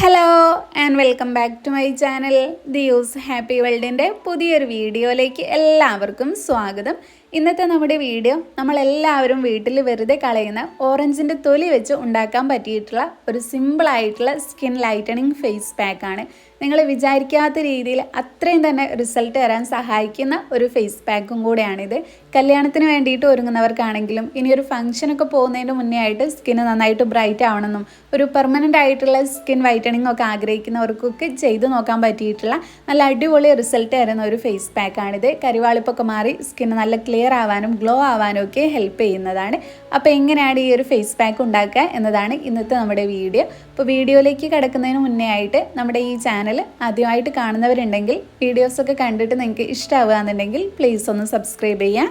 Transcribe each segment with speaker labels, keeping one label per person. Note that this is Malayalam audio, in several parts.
Speaker 1: Hello and welcome back to my channel the use happy വേൾഡിന്റെ പുതിയൊരു വീഡിയോയിലേക്ക് എല്ലാവർക്കും സ്വാഗതം. ഇന്നത്തെ നമ്മുടെ വീഡിയോ നമ്മളെല്ലാവരും വീട്ടിൽ വെറുതെ കളയുന്ന ഓറഞ്ചിന്റെ തൊലി വെച്ച് ഉണ്ടാക്കാൻ പറ്റിയിട്ടുള്ള ഒരു സിമ്പിളായിട്ടുള്ള സ്കിൻ ലൈറ്റനിങ് ഫേസ് പാക്കാണ് നിങ്ങൾ വിചാരിക്കാത്ത രീതിയിൽ അത്രയും തന്നെ റിസൾട്ട് തരാൻ സഹായിക്കുന്ന ഒരു ഫേസ് പാക്കും കൂടെയാണിത്. കല്യാണത്തിന് വേണ്ടിയിട്ട് ഒരുങ്ങുന്നവർക്കാണെങ്കിലും ഇനി ഒരു ഫംഗ്ഷനൊക്കെ പോകുന്നതിന് മുന്നേ ആയിട്ട് സ്കിന്ന് നന്നായിട്ട് ബ്രൈറ്റ് ആവണമെന്നും ഒരു പെർമനന്റ് ആയിട്ടുള്ള സ്കിൻ വൈറ്റനിങ് ഒക്കെ ആഗ്രഹിക്കുന്നവർക്കൊക്കെ ചെയ്തു നോക്കാൻ പറ്റിയിട്ടുള്ള നല്ല അടിപൊളി റിസൾട്ട് തരുന്ന ഒരു ഫേസ് പാക്കാണിത് കരിവാളിപ്പൊക്കെ മാറി സ്കിന്ന് നല്ല ക്ലിയർ ആവാനും ഗ്ലോ ആവാനും ഒക്കെ ഹെൽപ്പ് ചെയ്യുന്നതാണ്. അപ്പോൾ എങ്ങനെയാണ് ഈ ഒരു ഫേസ് പാക്ക് ഉണ്ടാക്കുക എന്നതാണ് ഇന്നത്തെ നമ്മുടെ വീഡിയോ അപ്പോൾ വീഡിയോയിലേക്ക് കിടക്കുന്നതിന് മുന്നേ ആയിട്ട് നമ്മുടെ ഈ ചാനൽ ആദ്യമായിട്ട് കാണുന്നവരുണ്ടെങ്കിൽ വീഡിയോസൊക്കെ കണ്ടിട്ട് നിങ്ങൾക്ക് ഇഷ്ടമാവുകയെന്നുണ്ടെങ്കിൽ പ്ലീസ് ഒന്ന് സബ്സ്ക്രൈബ് ചെയ്യാം.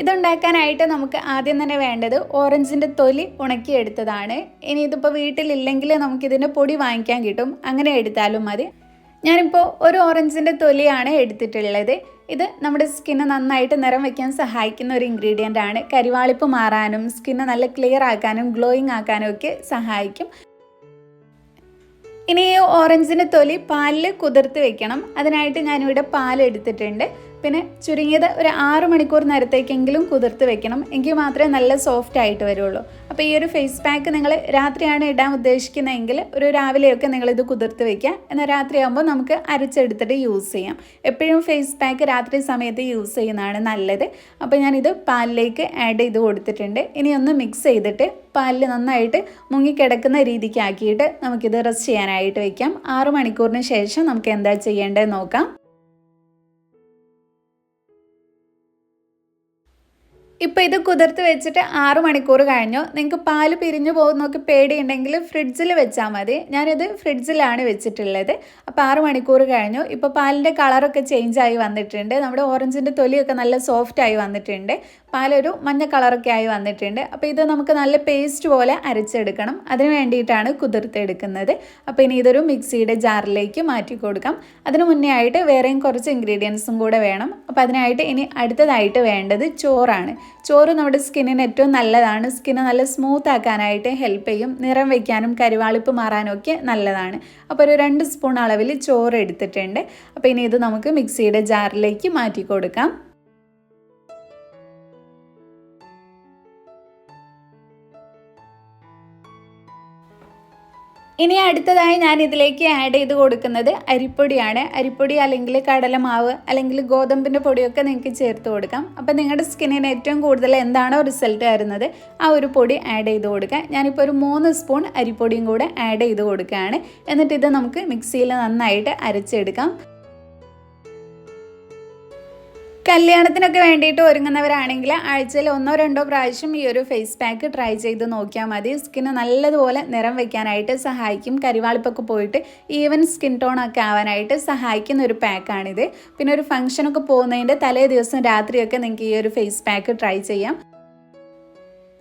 Speaker 1: ഇതുണ്ടാക്കാനായിട്ട് നമുക്ക് ആദ്യം തന്നെ വേണ്ടത് ഓറഞ്ചിന്റെ തൊലി ഉണക്കിയെടുത്തതാണ്. ഇനി ഇതിപ്പോൾ വീട്ടിലില്ലെങ്കിൽ നമുക്കിതിന്റെ പൊടി വാങ്ങിക്കാൻ കിട്ടും. അങ്ങനെ എടുത്താലും മതി. ഞാനിപ്പോൾ ഒരു ഓറഞ്ചിന്റെ തൊലിയാണ് എടുത്തിട്ടുള്ളത്. ഇത് നമ്മുടെ സ്കിന്ന് നന്നായിട്ട് നിറം വയ്ക്കാൻ സഹായിക്കുന്ന ഒരു ഇൻഗ്രീഡിയന്റ് ആണ്. കരിവാളിപ്പ് മാറാനും സ്കിന്ന് നല്ല ക്ലിയർ ആക്കാനും ഗ്ലോയിങ് ആക്കാനും ഒക്കെ സഹായിക്കും. ഇനി ഈ ഓറഞ്ചിന്റെ തൊലി പാലിൽ കുതിർത്ത് വെക്കണം. അതിനായിട്ട് ഞാനിവിടെ പാൽ എടുത്തിട്ടുണ്ട് പിന്നെ ചുരുങ്ങിയത് ഒരു ആറ് മണിക്കൂർ നേരത്തേക്കെങ്കിലും കുതിർത്ത് വെക്കണം. എങ്കിൽ മാത്രമേ നല്ല സോഫ്റ്റ് ആയിട്ട് വരുള്ളൂ. അപ്പോൾ ഈ ഒരു ഫേസ് പാക്ക് നിങ്ങൾ രാത്രിയാണ് ഇടാൻ ഉദ്ദേശിക്കുന്നതെങ്കിൽ ഒരു രാവിലെയൊക്കെ നിങ്ങളിത് കുതിർത്ത് വെക്കുക. എന്നാൽ രാത്രിയാകുമ്പോൾ നമുക്ക് അരച്ചെടുത്തിട്ട് യൂസ് ചെയ്യാം. എപ്പോഴും ഫേസ് പാക്ക് രാത്രി സമയത്ത് യൂസ് ചെയ്യുന്നതാണ് നല്ലത്. അപ്പോൾ ഞാനിത് പാലിലേക്ക് ആഡ് ചെയ്ത് കൊടുത്തിട്ടുണ്ട്. ഇനി ഒന്ന് മിക്സ് ചെയ്തിട്ട് പാലിൽ നന്നായിട്ട് മുങ്ങിക്കിടക്കുന്ന രീതിക്കാക്കിയിട്ട് നമുക്കിത് റെസ്റ്റ് ചെയ്യാനായിട്ട് വയ്ക്കാം ആറ് മണിക്കൂറിന് ശേഷം നമുക്ക് എന്താ ചെയ്യേണ്ടത് നോക്കാം. ഇപ്പോൾ ഇത് കുതിർത്ത് വെച്ചിട്ട് ആറ് മണിക്കൂർ കഴിഞ്ഞു. നിങ്ങൾക്ക് പാൽ പിരിഞ്ഞു പോകുന്നൊക്കെ പേടിയുണ്ടെങ്കിൽ ഫ്രിഡ്ജിൽ വെച്ചാൽ മതി. ഞാനിത് ഫ്രിഡ്ജിലാണ് വെച്ചിട്ടുള്ളത്. അപ്പോൾ ആറ് മണിക്കൂർ കഴിഞ്ഞു. ഇപ്പോൾ പാലിന്റെ കളറൊക്കെ ആയി വന്നിട്ടുണ്ട്. നമ്മുടെ ഓറഞ്ചിന്റെ തൊലിയൊക്കെ നല്ല സോഫ്റ്റ് ആയി വന്നിട്ടുണ്ട്. പാലൊരു മഞ്ഞ കളറൊക്കെ ആയി വന്നിട്ടുണ്ട്. അപ്പോൾ ഇത് നമുക്ക് നല്ല പേസ്റ്റ് പോലെ അരച്ചെടുക്കണം. അതിന് വേണ്ടിയിട്ടാണ് കുതിർത്തെടുക്കുന്നത് അപ്പോൾ ഇനി ഇതൊരു മിക്സിയുടെ ജാറിലേക്ക് മാറ്റി കൊടുക്കാം. അതിന് മുന്നേ ആയിട്ട് വേറെയും കുറച്ച് ഇൻഗ്രീഡിയൻസും കൂടെ വേണം. അപ്പോൾ അതിനായിട്ട് ഇനി അടുത്തതായിട്ട് വേണ്ടത് ചോറാണ്. ചോറ് നമ്മുടെ സ്കിന്നിന് ഏറ്റവും നല്ലതാണ്. സ്കിന്ന് നല്ല സ്മൂത്ത് ആക്കാനായിട്ട് ഹെൽപ്പ് ചെയ്യും. നിറം വയ്ക്കാനും കരിവാളിപ്പ് മാറാനും ഒക്കെ നല്ലതാണ്. അപ്പോൾ ഒരു രണ്ട് സ്പൂൺ അളവിൽ ചോറ് എടുത്തിട്ടുണ്ട്. അപ്പോൾ ഇനി ഇത് നമുക്ക് മിക്സിയുടെ ജാറിലേക്ക് മാറ്റി കൊടുക്കാം. ഇനി അടുത്തതായി ഞാൻ ഇതിലേക്ക് ആഡ് ചെയ്ത് കൊടുക്കുന്നത് അരിപ്പൊടിയാണ്. അരിപ്പൊടി അല്ലെങ്കിൽ കടലമാവ് അല്ലെങ്കിൽ ഗോതമ്പിന്റെ പൊടിയൊക്കെ നിങ്ങൾക്ക് ചേർത്ത് കൊടുക്കാം. അപ്പോൾ നിങ്ങളുടെ സ്കിന്നിന് ഏറ്റവും കൂടുതൽ എന്താണോ റിസൾട്ട് വരുന്നത് ആ ഒരു പൊടി ആഡ് ചെയ്ത് കൊടുക്കാം ഞാനിപ്പോൾ ഒരു മൂന്ന് സ്പൂൺ അരിപ്പൊടിയും കൂടെ ആഡ് ചെയ്ത് കൊടുക്കുകയാണ്. എന്നിട്ട് ഇത് നമുക്ക് മിക്സിയിൽ നന്നായിട്ട് അരച്ചെടുക്കാം. കല്യാണത്തിനൊക്കെ വേണ്ടിയിട്ട് ഒരുങ്ങുന്നവരാണെങ്കിൽ ആഴ്ചയിൽ ഒന്നോ രണ്ടോ പ്രാവശ്യം ഈ ഒരു ഫേസ് പാക്ക് ട്രൈ ചെയ്ത് നോക്കിയാൽ മതി. സ്കിന്ന് നല്ലതുപോലെ നിറം വയ്ക്കാനായിട്ട് സഹായിക്കും. കരിവാളിപ്പൊക്കെ പോയിട്ട് ഈവൻ സ്കിൻ ടോൺ ഒക്കെ ആവാനായിട്ട് സഹായിക്കുന്ന ഒരു പാക്കാണിത് പിന്നെ ഒരു ഫംഗ്ഷനൊക്കെ പോകുന്നതിന്റെ തലേ ദിവസം രാത്രിയൊക്കെ നിങ്ങൾക്ക് ഈ ഒരു ഫേസ് പാക്ക് ട്രൈ ചെയ്യാം.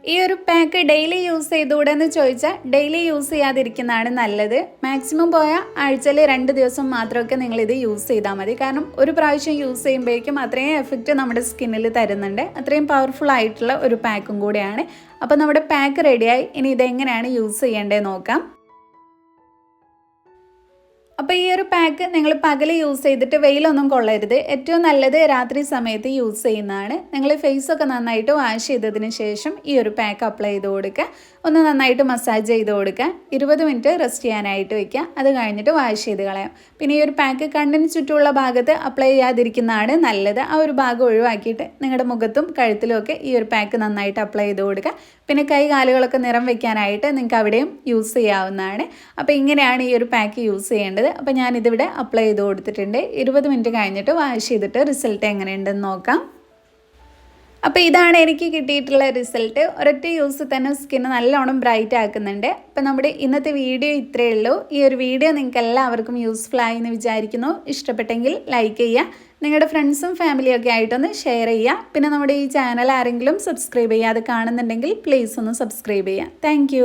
Speaker 1: ഈ ഒരു പാക്ക് ഡെയിലി യൂസ് ചെയ്തുകൂടെ എന്ന് ചോദിച്ചാൽ ഡെയിലി യൂസ് ചെയ്യാതിരിക്കുന്നതാണ് നല്ലത്. മാക്സിമം പോയാൽ ആഴ്ചയിൽ രണ്ട് ദിവസം മാത്രമൊക്കെ നിങ്ങൾ ഇത് യൂസ് ചെയ്താൽ മതി. കാരണം ഒരു പ്രാവശ്യം യൂസ് ചെയ്യുമ്പോഴേക്കും അത്രയും എഫക്റ്റ് നമ്മുടെ സ്കിന്നിൽ തരുന്നുണ്ട്. അത്രയും പവർഫുൾ ആയിട്ടുള്ള ഒരു പാക്കും കൂടെയാണ്. അപ്പോൾ നമ്മുടെ പാക്ക് റെഡിയായി ഇനി ഇതെങ്ങനെയാണ് യൂസ് ചെയ്യേണ്ടത് നോക്കാം. അപ്പോൾ ഈ ഒരു പാക്ക് നിങ്ങൾ പകൽ യൂസ് ചെയ്തിട്ട് വെയിലൊന്നും കൊള്ളരുത്. ഏറ്റവും നല്ലത് രാത്രി സമയത്ത് യൂസ് ചെയ്യുന്നതാണ്. നിങ്ങൾ ഫേസൊക്കെ നന്നായിട്ട് വാഷ് ചെയ്തതിന് ശേഷം ഈ ഒരു പാക്ക് അപ്ലൈ ചെയ്ത് കൊടുക്കുക. ഒന്ന് നന്നായിട്ട് മസാജ് ചെയ്ത് കൊടുക്കുക. ഇരുപത് മിനിറ്റ് റെസ്റ്റ് ചെയ്യാനായിട്ട് വെക്കുക. അത് കഴിഞ്ഞിട്ട് വാഷ് ചെയ്ത് കളയാം. പിന്നെ ഈ ഒരു പാക്ക് കണ്ണിന് ചുറ്റുമുള്ള ഭാഗത്ത് അപ്ലൈ ചെയ്യാതിരിക്കുന്നതാണ് നല്ലത്. ആ ഒരു ഭാഗം ഒഴിവാക്കിയിട്ട് നിങ്ങളുടെ മുഖത്തും കഴുത്തിലും ഒക്കെ ഈ ഒരു പാക്ക് നന്നായിട്ട് അപ്ലൈ ചെയ്ത് കൊടുക്കുക. പിന്നെ കൈ കാലുകളൊക്കെ നിറം വെക്കാനായിട്ട് നിങ്ങൾക്ക് അവിടെയും യൂസ് ചെയ്യാവുന്നതാണ്. അപ്പോൾ ഇങ്ങനെയാണ് ഈ ഒരു പാക്ക് യൂസ് ചെയ്യേണ്ടത്. അപ്പോൾ ഞാനിതിവിടെ അപ്ലൈ ചെയ്ത് കൊടുത്തിട്ടുണ്ട്. ഇരുപത് മിനിറ്റ് കഴിഞ്ഞിട്ട് വാഷ് ചെയ്തിട്ട് റിസൾട്ട് എങ്ങനെയുണ്ടെന്ന് നോക്കാം. അപ്പോൾ ഇതാണ് എനിക്ക് കിട്ടിയിട്ടുള്ള റിസൾട്ട്. ഒരൊറ്റ യൂസ് തന്നെ സ്കിന്ന് നല്ലോണം ബ്രൈറ്റ് ആക്കുന്നുണ്ട്. അപ്പോൾ നമ്മുടെ ഇന്നത്തെ വീഡിയോ ഇത്രയേ ഉള്ളൂ. ഈ ഒരു വീഡിയോ നിങ്ങൾക്ക് എല്ലാവർക്കും യൂസ്ഫുൾ ആയി എന്ന് വിചാരിക്കുന്നു. ഇഷ്ടപ്പെട്ടെങ്കിൽ ലൈക്ക് ചെയ്യുക. നിങ്ങളുടെ ഫ്രണ്ട്സും ഫാമിലിയും ഒക്കെ ആയിട്ടൊന്ന് ഷെയർ ചെയ്യുക പിന്നെ നമ്മുടെ ഈ ചാനൽ ആരെങ്കിലും സബ്സ്ക്രൈബ് ചെയ്യാതെ കാണുന്നുണ്ടെങ്കിൽ പ്ലീസ് ഒന്ന് സബ്സ്ക്രൈബ് ചെയ്യുക താങ്ക്